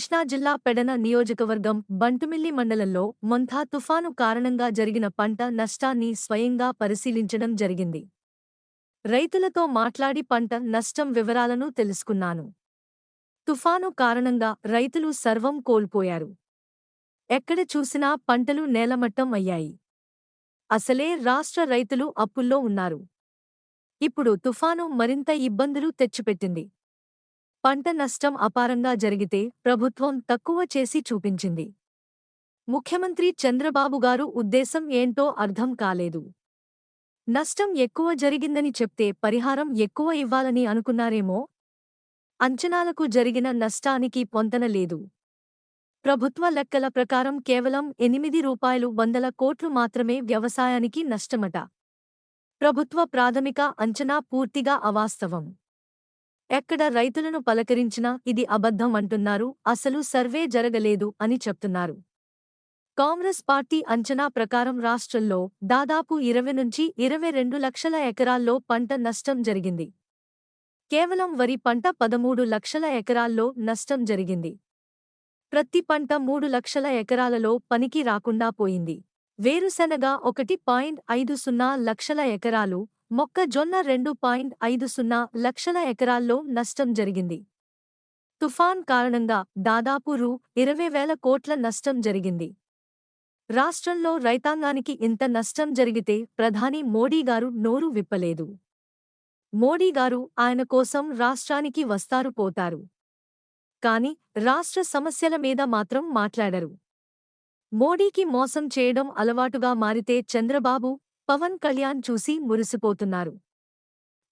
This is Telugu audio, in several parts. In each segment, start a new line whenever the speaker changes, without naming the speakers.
కృష్ణా జిల్లా పెడన నియోజకవర్గం బంటుమిల్లి మండలంలో మొంథా తుఫాను కారణంగా జరిగిన పంట నష్టాన్ని స్వయంగా పరిశీలించడం జరిగింది. రైతులతో మాట్లాడి పంట నష్టం వివరాలను తెలుసుకున్నాను. తుఫాను కారణంగా రైతులు సర్వం కోల్పోయారు. ఎక్కడ చూసినా పంటలు నేలమట్టం అయ్యాయి. అసలే రాష్ట్ర రైతులు అప్పుల్లో ఉన్నారు. ఇప్పుడు తుఫాను మరింత ఇబ్బందులు తెచ్చిపెట్టింది. పంట నష్టం అపారంగా జరిగితే ప్రభుత్వం తక్కువ చేసి చూపించింది. ముఖ్యమంత్రి చంద్రబాబు గారు ఉద్దేశం ఏంటో అర్థం కాలేదు. నష్టం ఎక్కువ జరిగిందని చెప్తే పరిహారం ఎక్కువ ఇవ్వాలని అనుకున్నారేమో? అంచనాలకు జరిగిన నష్టానికి పొంతన లేదు. ప్రభుత్వ లెక్కల ప్రకారం కేవలం ఎనిమిది రూపాయలు వందల కోట్లు మాత్రమే వ్యవసాయానికి నష్టమట. ప్రభుత్వ ప్రాథమిక అంచనా పూర్తిగా అవాస్తవం. ఎక్కడ రైతులను పలకరించినా ఇది అబద్ధం అంటున్నారు అసలు సర్వే జరగలేదు అని చెప్తున్నారు. కాంగ్రెస్ పార్టీ అంచనా ప్రకారం రాష్ట్రంలో దాదాపు ఇరవై నుంచి ఇరవై రెండు లక్షల ఎకరాల్లో పంట నష్టం జరిగింది. కేవలం వరి పంట పదమూడు లక్షల ఎకరాల్లో నష్టం జరిగింది. ప్రతి పంట మూడు లక్షల ఎకరాలలో పనికి రాకుండా పోయింది. వేరుశెనగ ఒకటి పాయింట్ ఐదు సున్నా లక్షల ఎకరాలు మొక్కజొన్న రెండు పాయింట్ ఐదు సున్నా లక్షల ఎకరాల్లో నష్టం జరిగింది. తుఫాన్ కారణంగా దాదాపు రూ. ఇరవై వేల కోట్ల నష్టం జరిగింది. రాష్ట్రంలో రైతాంగానికి ఇంత నష్టం జరిగితే ప్రధాని మోడీ గారు నోరు విప్పలేదు. మోడీ గారు ఆయన కోసం రాష్ట్రానికి వస్తారు పోతారు. కాని రాష్ట్ర సమస్యల మీద మాత్రం మాట్లాడరు. మోడీకి మోసం చేయడం అలవాటుగా మారితే చంద్రబాబు పవన్ కళ్యాణ్ చూసి మురిసిపోతున్నారు.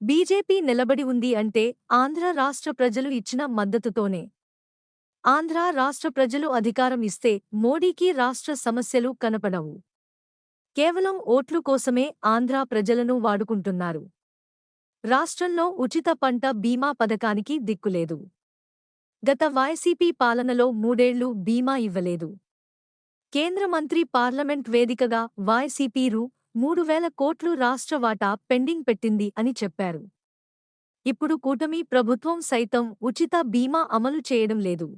బీజేపీ నిలబడి ఉంది అంటే ఆంధ్ర రాష్ట్ర ప్రజలు ఇచ్చిన మద్దతుతోనే. ఆంధ్ర రాష్ట్ర ప్రజలు అధికారం ఇస్తే మోడీకి రాష్ట్ర సమస్యలు కనపడవు. కేవలం ఓట్లు కోసమే ఆంధ్ర ప్రజలను వాడుకుంటున్నారు. రాష్ట్రంలో ఉచిత పంట బీమా పథకానికి దిక్కులేదు. గత వైసీపీ పాలనలో మూడేళ్ళు బీమా ఇవ్వలేదు. కేంద్ర మంత్రి పార్లమెంట్ వేదికగా వైసీపీ రూ. మూడు వేల కోట్లు రాష్ట్ర వాటా పెండింగ్ పెట్టింది అని చెప్పారు. ఇప్పుడు కూటమి ప్రభుత్వం సైతం ఉచిత బీమా అమలు చేయడం లేదు.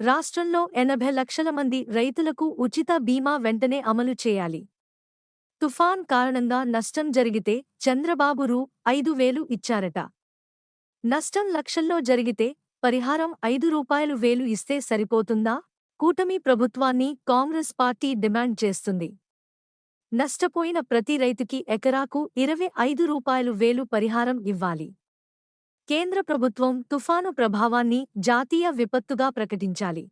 రాష్ట్రంలో ఎనభై లక్షల మంది రైతులకు ఉచిత బీమా వెంటనే అమలు చేయాలి. తుఫాన్ కారణంగా నష్టం జరిగితే చంద్రబాబు రూ ఐదు వేలు ఇచ్చారట. నష్టం లక్షల్లో జరిగితే పరిహారం ఐదు రూపాయలు వేలు ఇస్తే సరిపోతుందా? కూటమి ప్రభుత్వాన్ని కాంగ్రెస్ పార్టీ డిమాండ్ చేస్తుంది. నష్టపోయిన ప్రతి రైతుకి ఎకరాకు ఇరవై ఐదు రూపాయలు వేలు పరిహారం ఇవ్వాలి. కేంద్ర ప్రభుత్వం తుఫాను ప్రభావాన్ని జాతీయ విపత్తుగా ప్రకటించాలి.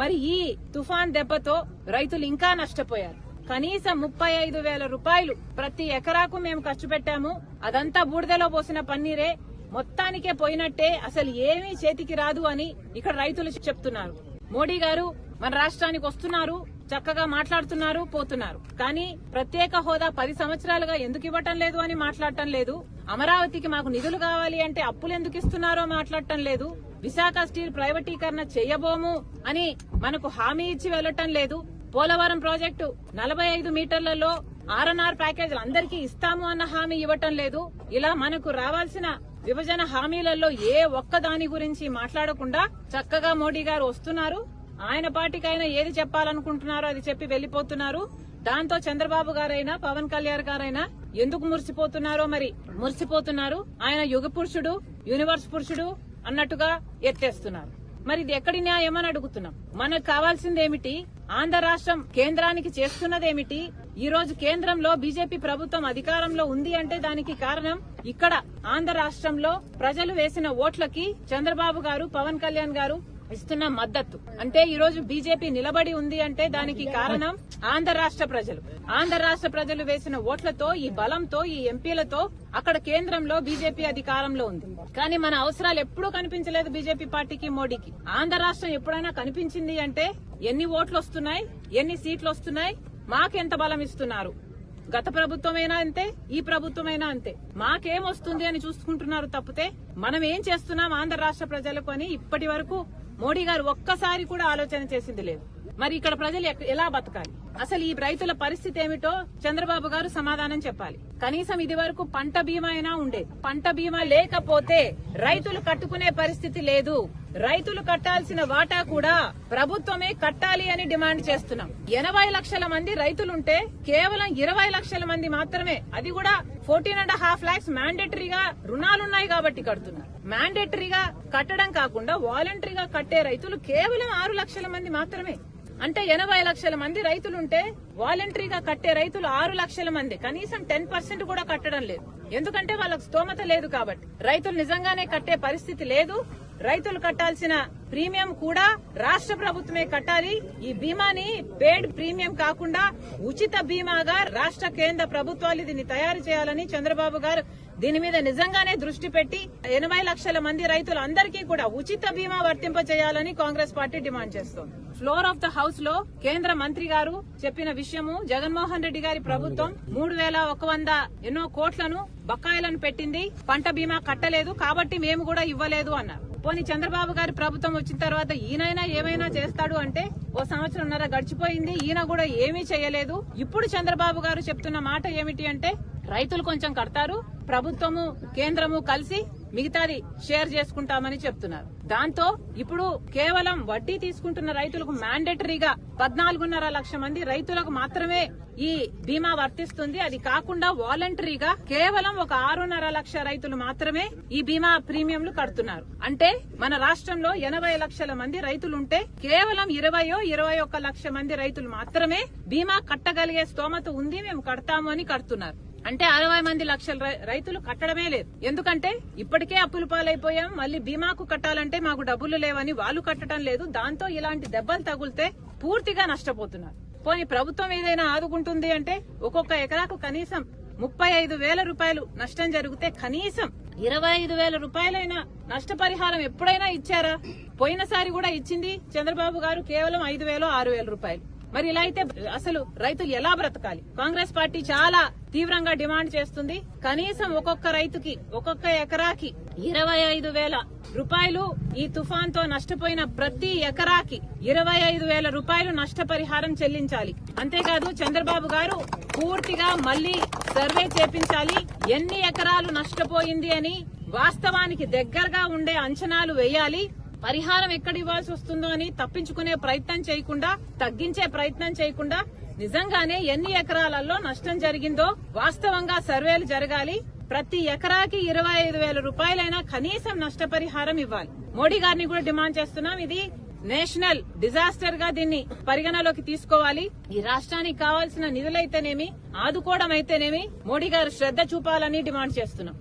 మరి ఈ తుఫాన్ దెబ్బతో రైతులు ఇంకా నష్టపోయారు. కనీసం ముప్పై ఐదు వేల రూపాయలు ప్రతి ఎకరాకు మేము ఖర్చు పెట్టాము. అదంతా బూడిదలో పోసిన పన్నీరే. మొత్తానికే పోయినట్టే అసలు ఏమీ చేతికి రాదు అని ఇక్కడ రైతులు చెప్తున్నారు. మోడీ గారు మన రాష్ట్రానికి వస్తున్నారు. చక్కగా మాట్లాడుతున్నారు పోతున్నారు. కానీ ప్రత్యేక హోదా పది సంవత్సరాలుగా ఎందుకు ఇవ్వటం లేదు అని మాట్లాడటం లేదు. అమరావతికి మాకు నిధులు కావాలి అంటే అప్పులు ఎందుకు ఇస్తున్నారో మాట్లాడటం లేదు. విశాఖ స్టీల్ ప్రైవేటీకరణ చేయబోము అని మనకు హామీ ఇచ్చి వెళ్ళటం లేదు. పోలవరం ప్రాజెక్టు నలభై ఐదు మీటర్లలో ఆర్ఎన్ఆర్ ప్యాకేజీలు అందరికీ ఇస్తాము అన్న హామీ ఇవ్వటం లేదు. ఇలా మనకు రావాల్సిన విభజన హామీలలో ఏ ఒక్క దాని గురించి మాట్లాడకుండా చక్కగా మోడీ గారు వస్తున్నారు. ఆయన పార్టీకి ఆయన ఏది చెప్పాలనుకుంటున్నారో అది చెప్పి వెళ్ళిపోతున్నారు దాంతో చంద్రబాబు గారైనా పవన్ కళ్యాణ్ గారైనా ఎందుకు మురిసిపోతున్నారో మరి మురిసిపోతున్నారు. ఆయన యుగ పురుషుడు యూనివర్స్ పురుషుడు అన్నట్టుగా ఎత్తేస్తున్నారు. మరి ఇది ఎక్కడి న్యాయం అని అడుగుతున్నాం. మనకు కావాల్సిందేమిటి? ఆంధ్ర రాష్ట్రం కేంద్రానికి చేస్తున్నదేమిటి? ఈ రోజు కేంద్రంలో బీజేపీ ప్రభుత్వం అధికారంలో ఉంది అంటే దానికి కారణం ఇక్కడ ఆంధ్ర రాష్ట్రంలో ప్రజలు వేసిన ఓట్లకి చంద్రబాబు గారు పవన్ కళ్యాణ్ గారు ఇస్తున్న మద్దతు. అంటే ఈ రోజు బీజేపీ నిలబడి ఉంది అంటే దానికి కారణం ఆంధ్ర రాష్ట్ర ప్రజలు. ఆంధ్ర రాష్ట్ర ప్రజలు వేసిన ఓట్లతో ఈ బలంతో ఈ ఎంపీలతో అక్కడ కేంద్రంలో బీజేపీ అధికారంలో ఉంది. కానీ మన అవసరాలు ఎప్పుడూ కనిపించలేదు బీజేపీ పార్టీకి మోడీకి. ఆంధ్ర రాష్ట్రం ఎప్పుడైనా కనిపించింది అంటే ఎన్ని ఓట్లు వస్తున్నాయి ఎన్ని సీట్లు వస్తున్నాయి మాకెంత బలం ఇస్తున్నారు? గత ప్రభుత్వమైనా అంతే ఈ ప్రభుత్వమైనా అంతే. మాకేం వస్తుంది అని చూసుకుంటున్నారు తప్పితే మనం ఏం చేస్తున్నాం ఆంధ్ర రాష్ట్ర ప్రజలకు అని ఇప్పటి వరకు మోడీ గారు ఒక్కసారి కూడా ఆలోచన చేసింది లేదు. మరి ఇక్కడ ప్రజలు ఎలా బతకాలి? అసలు ఈ రైతుల పరిస్థితి ఏమిటో చంద్రబాబు గారు సమాధానం చెప్పాలి. కనీసం ఇది వరకు పంట బీమా అయినా ఉండే పంట బీమా లేకపోతే రైతులు కట్టుకునే పరిస్థితి లేదు. రైతులు కట్టాల్సిన వాటా కూడా ప్రభుత్వమే కట్టాలి అని డిమాండ్ చేస్తున్నాం. ఎనభై లక్షల మంది రైతులుంటే కేవలం ఇరవై లక్షల మంది మాత్రమే. అది కూడా ఫోర్టీన్ అండ్ హాఫ్ లాక్స్ మ్యాండేటరీగా రుణాలున్నాయి కాబట్టి కడుతున్నారు. మ్యాండేటరీగా కట్టడం కాకుండా వాలంటరీగా కట్టే రైతులు కేవలం ఆరు లక్షల మంది మాత్రమే. అంటే ఎనభై లక్షల మంది రైతులుంటే వాలంటరీగా కట్టే రైతులు ఆరు లక్షల మంది. కనీసం టెన్ పర్సెంట్ కూడా కట్టడం లేదు. ఎందుకంటే వాళ్ళకు స్తోమత లేదు కాబట్టి. రైతులు నిజంగానే కట్టే పరిస్థితి లేదు. రైతులు కట్టాల్సిన ప్రీమియం కూడా రాష్ట్ర ప్రభుత్వమే కట్టాలి. ఈ బీమాని పేడ్ ప్రీమియం కాకుండా ఉచిత బీమాగా రాష్ట్ర కేంద్ర ప్రభుత్వాలు దీన్ని తయారు చేయాలని చంద్రబాబు గారు దీని మీద నిజంగానే దృష్టి పెట్టి ఎనభై లక్షల మంది రైతులందరికీ కూడా ఉచిత బీమా వర్తింప చేయాలని కాంగ్రెస్ పార్టీ డిమాండ్ చేస్తోంది. ఫ్లోర్ ఆఫ్ ద హౌస్లో కేంద్ర మంత్రి గారు చెప్పిన విషయము జగన్మోహన్ రెడ్డి గారి ప్రభుత్వం మూడు వేల ఒక వంద ఎన్నో కోట్లను బకాయిలను పెట్టింది. పంట బీమా కట్టలేదు. కాబట్టి మేము కూడా ఇవ్వలేదు అన్నారు. పోనీ చంద్రబాబు గారి ప్రభుత్వం వచ్చిన తర్వాత ఈయనైనా ఏమైనా చేస్తాడు అంటే ఓ సంవత్సరంన్నర గడిచిపోయింది. ఈయన కూడా ఏమీ చేయలేదు. ఇప్పుడు చంద్రబాబు గారు చెప్తున్న మాట ఏమిటి అంటే రైతులు కొంచెం కడతారు. ప్రభుత్వము కేంద్రము కలిసి మిగతాది షేర్ చేసుకుంటామని చెప్తున్నారు. దాంతో ఇప్పుడు కేవలం వడ్డీ తీసుకుంటున్న రైతులకు మ్యాండేటరీగా పద్నాలుగున్నర లక్ష మంది రైతులకు మాత్రమే ఈ బీమా వర్తిస్తుంది. అది కాకుండా వాలంటరీగా కేవలం ఒక ఆరున్నర లక్ష రైతులు మాత్రమే ఈ బీమా ప్రీమియంలు కడుతున్నారు. అంటే మన రాష్ట్రంలో ఎనభై లక్షల మంది రైతులుంటే కేవలం ఇరవయో ఇరవై ఒక్క లక్ష మంది రైతులు మాత్రమే బీమా కట్టగలిగే స్తోమత ఉంది మేము కడతాము అని కడుతున్నారు. అంటే అరవై మంది లక్షల రై- రైతులు కట్టడమే లేదు. ఎందుకంటే ఇప్పటికే అప్పులు పాలైపోయాం మళ్ళీ బీమాకు కట్టాలంటే మాకు డబ్బులు లేవని వాళ్ళు కట్టడం లేదు. దాంతో ఇలాంటి దెబ్బలు తగులితే పూర్తిగా నష్టపోతున్నారు. పోనీ ప్రభుత్వం ఏదైనా ఆదుకుంటుంది అంటే ఒక్కొక్క ఎకరాకు కనీసం ముప్పై ఐదు వేల రూపాయలు నష్టం జరిగితే కనీసం ఇరవై ఐదు వేల రూపాయలైనా నష్టపరిహారం ఎప్పుడైనా ఇచ్చారా? పోయినసారి కూడా ఇచ్చింది చంద్రబాబు గారు కేవలం ఐదు వేలు ఆరు వేల రూపాయలు. మరి ఇలా అయితే అసలు రైతులు ఎలా బ్రతకాలి? కాంగ్రెస్ పార్టీ చాలా తీవ్రంగా డిమాండ్ చేస్తుంది. కనీసం ఒక్కొక్క రైతుకి ఒక్కొక్క ఎకరాకి ఇరవై ఐదు వేల రూపాయలు ఈ తుఫాన్తో నష్టపోయిన ప్రతి ఎకరాకి ఇరవై ఐదు వేల రూపాయలు నష్టపరిహారం చెల్లించాలి. అంతేకాదు చంద్రబాబు గారు పూర్తిగా మళ్ళీ సర్వే చేపించాలి. ఎన్ని ఎకరాలు నష్టపోయింది అని వాస్తవానికి దగ్గరగా ఉండే అంచనాలు వేయాలి. పరిహారం ఎక్కడ ఇవ్వాల్సి వస్తుందో అని తప్పించుకునే ప్రయత్నం చేయకుండా తగ్గించే ప్రయత్నం చేయకుండా నిజంగానే ఎన్ని ఎకరాలలో నష్టం జరిగిందో వాస్తవంగా సర్వేలు జరగాలి. ప్రతి ఎకరాకి ఇరవై ఐదు వేల రూపాయలైనా కనీసం నష్టపరిహారం ఇవ్వాలి. మోడీ గారిని కూడా డిమాండ్ చేస్తున్నాం. ఇది నేషనల్ డిజాస్టర్గా దీన్ని పరిగణలోకి తీసుకోవాలి. ఈ రాష్ట్రానికి కావాల్సిన నిధులైతేనేమి ఆదుకోవడం అయితేనేమి మోడీ గారు శ్రద్ధ చూపాలని డిమాండ్ చేస్తున్నాం.